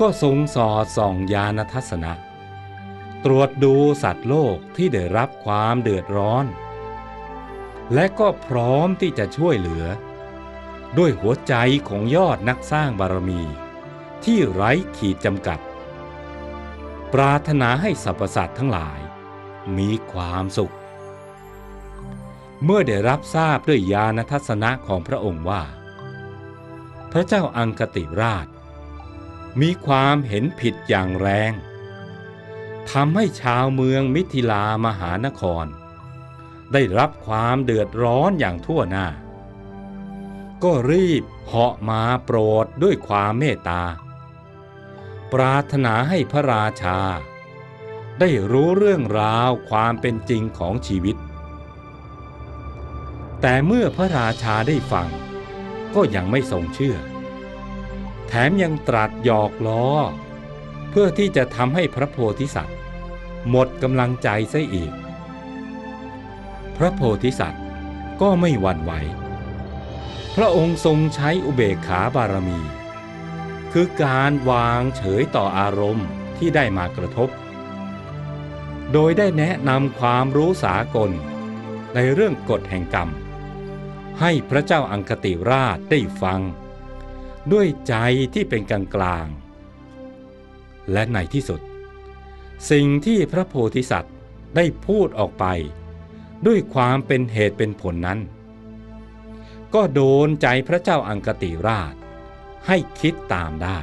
ก็ทรงสอดส่องญาณทัศนะ ตรวจดูสัตว์โลกที่ได้รับความเดือดร้อน และก็พร้อมที่จะช่วยเหลือ ด้วยหัวใจของยอดนักสร้างบารมี ที่ไร้ขีดจำกัด ปรารถนาให้สรรพสัตว์ทั้งหลาย มีความสุข เมื่อได้รับทราบด้วยญาณทัศนะของพระองค์ว่า พระเจ้าอังคติราช มีความเห็นผิดอย่างแรงทำให้ชาวเมืองมิถิลามหานคร ได้รับความเดือดร้อนอย่างทั่วหน้า ก็รีบเหาะมาโปรดด้วยความเมตตา ปรารถนาให้พระราชา ได้รู้เรื่องราวความเป็นจริงของชีวิต แต่เมื่อพระราชาได้ฟัง ก็ยังไม่ทรงเชื่อ แถมยังตรัสหยอกล้อ เพื่อที่จะทำให้พระโพธิสัตว์ หมดกำลังใจซะอีก พระโพธิสัตว์ก็ไม่หวั่นไหว พระองค์ทรงใช้อุเบกขาบารมี คือการวางเฉยต่ออารมณ์ที่ได้มากระทบ โดยได้แนะนำความรู้สากลในเรื่องกฎแห่งกรรม ให้พระเจ้าอังคติราชได้ฟัง ด้วยใจที่เป็นกลางกลางๆและในที่สุด สิ่งที่พระโพธิสัตว์ได้พูดออกไป ด้วยความเป็นเหตุเป็นผลนั้น ก็โดนใจพระเจ้าอังคติราช ให้คิดตามได้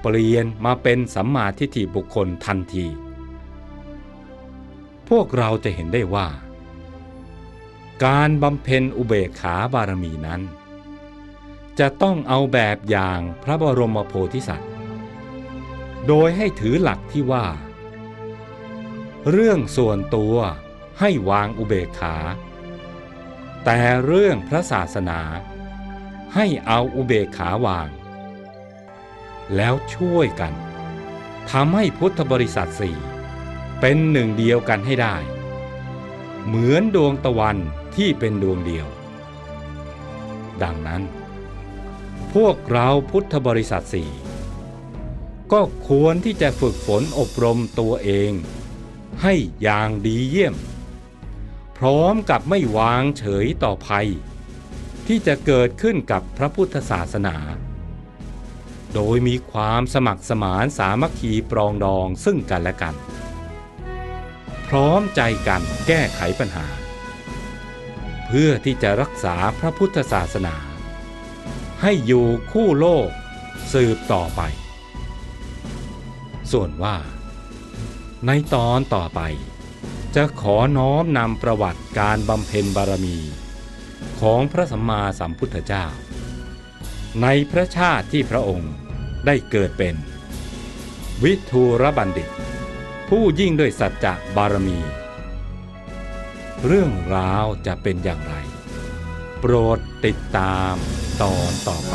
เปลี่ยนมาเป็นสัมมาทิฏฐิบุคคลทันที พวกเราจะเห็นได้ว่า การบำเพ็ญอุเบกขาบารมีนั้น จะต้องเอาแบบอย่างพระบรมโพธิสัตว์ โดยให้ถือหลักที่ว่า เรื่องส่วนตัวให้วางอุเบกขา แต่เรื่องพระศาสนา ให้เอาอุเบกขาวาง แล้วช่วยกันทำให้พุทธบริษัทสี่เป็นหนึ่งเดียวกันให้ได้ เหมือนดวงตะวันที่เป็นดวงเดียว ดังนั้น พวกเราพุทธบริษัทสี่ก็ควรที่จะฝึกฝนอบรมตัวเอง ให้อย่างดีเยี่ยม พร้อมกับไม่วางเฉยต่อภัย ที่จะเกิดขึ้นกับพระพุทธศาสนา โดยมีความสมัครสมานสามัคคีปรองดองซึ่งกันและกัน พร้อมใจกันแก้ไขปัญหา เพื่อที่จะรักษาพระพุทธศาสนา ให้อยู่คู่โลกสืบต่อไป ส่วนว่า ในตอนต่อไป จะขอน้อมนำประวัติการบำเพ็ญบารมี ของพระสัมมาสัมพุทธเจ้า ในพระชาติที่พระองค์ได้เกิดเป็น วิทูรบัณฑิต ผู้ยิ่งด้วยสัจจะบารมี เรื่องราวจะเป็นอย่างไร โปรดติดตาม ตอนต่อไป